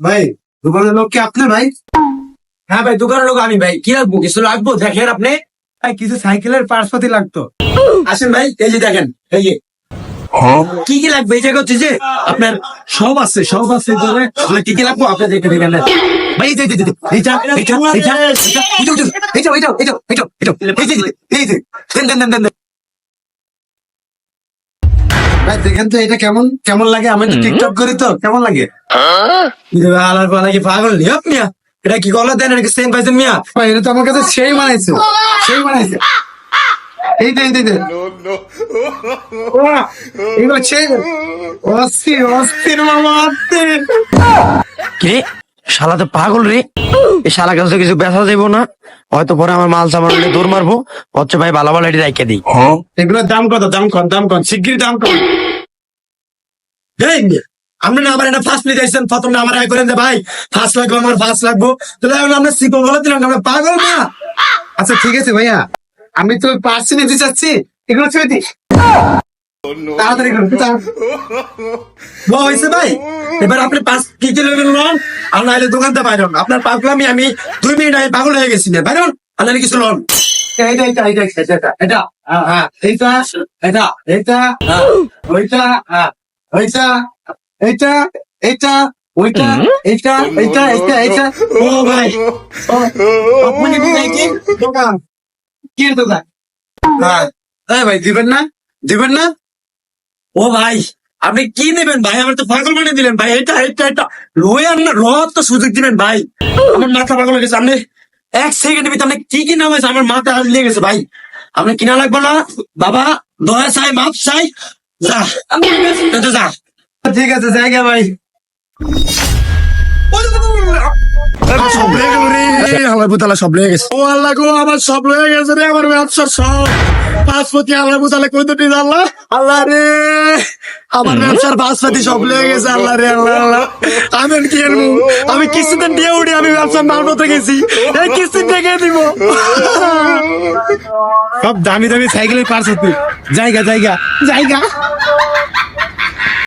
ভাই দোকানের লোক কি আপনি ভাই হ্যাঁ ভাই দোকানের লোক আমি ভাই কি লাগবো কিছু লাগবো দেখেন আপনি ভাই কিছু সাইকেলের পার্টস পাতি লাগতো আসেন ভাই এই যে দেখেন এই যে কি কি লাগবে এই জায়গা হচ্ছে যে আপনার সব আছে সব আছে ধরে কি কি লাগবো আপনি দেখে দেখেন ভাই এই যে এই যে, এই যে, এই যে এই যে দেন দেন দেন দেন দেন। ভাই দেখেন তো এটা কেমন কেমন লাগে? আমি তো টিকটক করি তো কেমন লাগে? আলার পালা কি পাগল? নি আপনি এটা কি গলা দেন? এটা সেম পাইছেন মিয়া? ভাই এটা তো আমার কাছে সেই বানাইছে। সেই বানাইছে। এই দে এই দে, এগুলো সেই অস্থির অস্থির মামা অস্থির। কে? শালা তো পাগল রে। এই শালা কাছে কিছু বেচা যাব না। হয়তো পরে আমার মাল সামান নিয়ে দৌড় মারবো। হচ্ছে ভাই ভালো ভালো এটি রাইখে দিই। এগুলোর দাম কত? দাম কম দাম কম শিগগির দাম কম। আপনি পাগল না? আচ্ছা ঠিক আছে ভাইয়া। আমি তো পার্সি চাচ্ছি। এগুলো তাড়াতাড়ি ভাই। এবার আপনি পাঁচ কি লোন। আর নাহলে দোকানটা বাইরন আপনার পাগলামি আমি দুই মিনিট আগে পাগল হয়ে গেছি না বাইরন আর নাহলে কিছু লোন ভাই দিবেন না দিবেন না ও ভাই আপনি কি নেবেন ভাই? আমার তো পাগল বানিয়ে দিলেন ভাই। এটা এটা এটা। লয়ার না রত তো সুযোগ দিবেন ভাই। আমার মাথা পাগল হয়ে গেছে। আপনি এক সেকেন্ডের ভিতরে আপনি কি কি নাম আছে আমার মাথা হাত লেগে গেছে ভাই। আপনি কিনা লাগবে না? বাবা দয়া চাই মাপ চাই। যা। তো যা। ঠিক আছে জায়গা ভাই। সব লয়ে গেল রে। আমার বুতালা সব লয়ে গেছে। ও আল্লাহ গো আমার সব লয়ে গেছে রে আমার ব্যবসা সব। পাঁচপতি আল্লাহ বুতালে কই দুটি আল্লাহ? আল্লাহ রে। আমার ব্যবসার পাঁচপতি সব লয়ে গেছে আল্লাহ রে আল্লাহ আল্লাহ। আমি কি আনব? আমি কিছুদিন দিয়ে উঠি আমি ব্যবসা মাল মতো গেছি এই কিস্তি থেকে দিব। সব দামি দামি সাইকেলের পার্স হতে জায়গা জায়গা জায়গা।